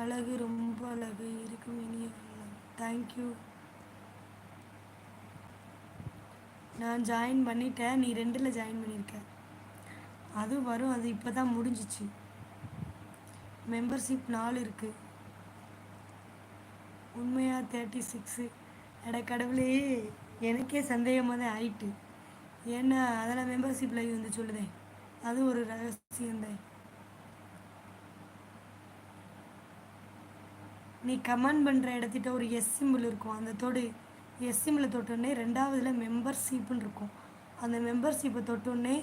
அழகு ரொம்ப அழகு. இருக்கும் இனிய தேங்க்யூ நான் ஜாயின் பண்ணிட்டேன். நீ ரெண்டில் ஜாயின் பண்ணியிருக்க அது வரும். அது இப்போ தான் முடிஞ்சிச்சு. மெம்பர்ஷிப் நாலு இருக்குது உண்மையாக தேர்ட்டி சிக்ஸு எட கடவுளே எனக்கே சந்தேகமாக தான் ஆயிட்டு. ஏன்னா அதெல்லாம் மெம்பர்ஷிப் லைவ் வந்து சொல்லுதேன். அது ஒரு ரகசியம்தான். நீ கமெண்ட் பண்ணுற இடத்திட்ட ஒரு எஸ் சிம்பிள் இருக்கும். அந்த தொடு எஸ் சிம்பிளை தொட்டோடனே ரெண்டாவதுல மெம்பர்ஷிப்புன்னு இருக்கும். அந்த மெம்பர்ஷிப்பை தொட்டோடனே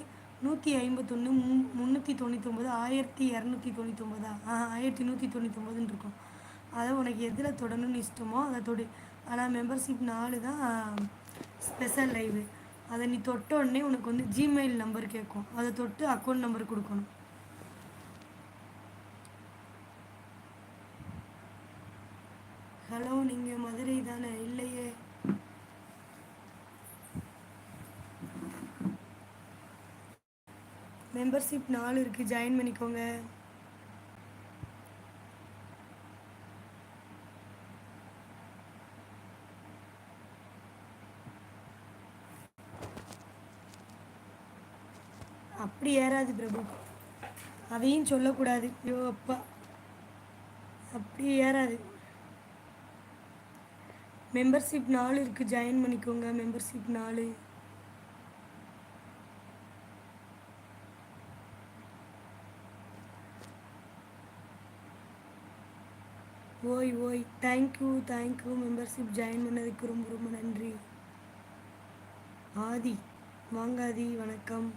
நூற்றி ஐம்பத்தொன்று மு முந்நூற்றி தொண்ணூத்தொம்பது ஆயிரத்தி இரநூத்தி தொண்ணூத்தொம்பதா ஆ ஆயிரத்தி நூற்றி தொண்ணூத்தொம்பதுன்னு இருக்கும். அதை உனக்கு எதில் தொடணும்னு இஷ்டமோ அதை தொடு. ஆனால் மெம்பர்ஷிப் நாலு தான் ஸ்பெஷல் லைவு அதை நீ தொட்ட உடனே உனக்கு வந்து ஜிமெயில் நம்பர் கேட்கும் அதை தொட்டு அக்கௌண்ட் நம்பர் கொடுக்கணும். ஹலோ நீங்கள் மதுரை தானே? இல்லையே. மெம்பர்ஷிப் நாலு இருக்குது ஜாயின் பண்ணிக்கோங்க. அப்படி ஏறாது பிரபு. அதையும் சொல்லக்கூடாது. ஐயோ அப்பா. அப்படி ஏறாது. மெம்பர்ஷிப் நாலு இருக்குது ஜாயின் பண்ணிக்கோங்க. மெம்பர்ஷிப் நாலு. ஓய் ஓய். தேங்க்யூ தேங்க்யூ மெம்பர்ஷிப் ஜாயின் பண்ணதுக்கு ரொம்ப ரொம்ப நன்றி. ஆதி வாங்க ஆதி. வணக்கம்.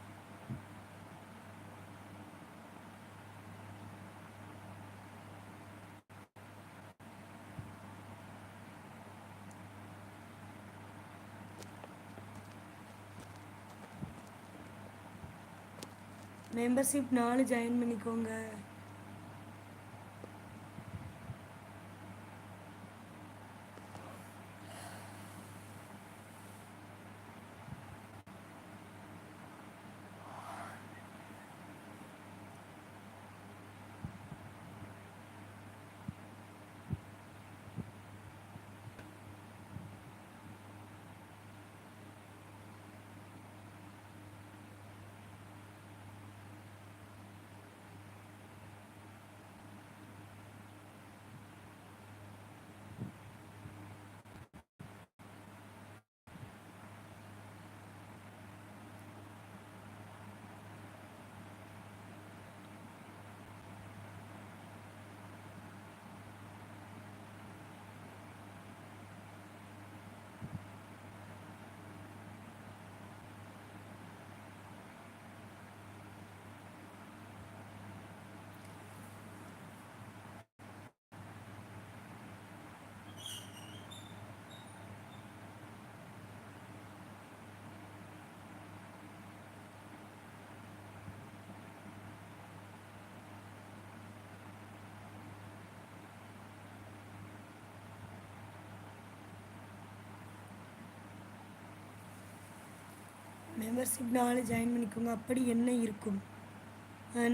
மெம்பர்ஷிப் நாலு ஜாயின் பண்ணிக்கோங்க. மெம்பர்ஷிப் நாலு ஜாயின் பண்ணிக்கோங்க. அப்படி என்ன இருக்கும்?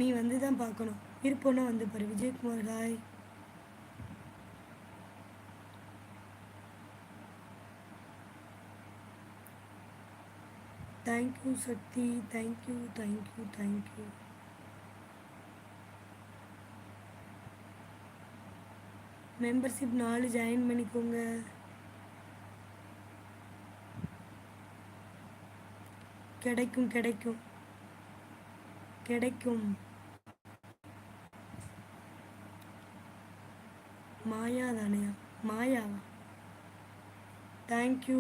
நீ வந்து தான் பார்க்கணும் இருப்போன்னா வந்து பாரு. Vijayakumar hi thank you Sakthi thank you thank you thank you membership நாலு ஜாயின் பண்ணிக்கோங்க. கிடைக்கும் கிடைக்கும். கிடைக்கும். மாயா தானையா மாயாவா? தேங்க்யூ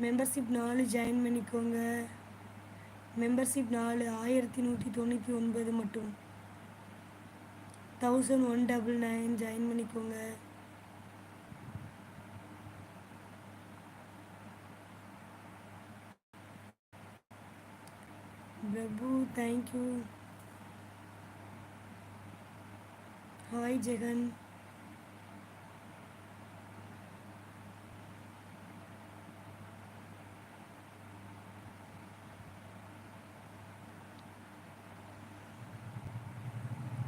மெம்பர்ஷிப் நாலு ஜாயின் பண்ணிக்கோங்க. மெம்பர்ஷிப் நாலு ஆயிரத்தி நூற்றி தொண்ணூற்றி ஒன்பது மட்டும். Thousand one double nine join பண்ணிக்கோங்க. Prabhu thank you hi Jagan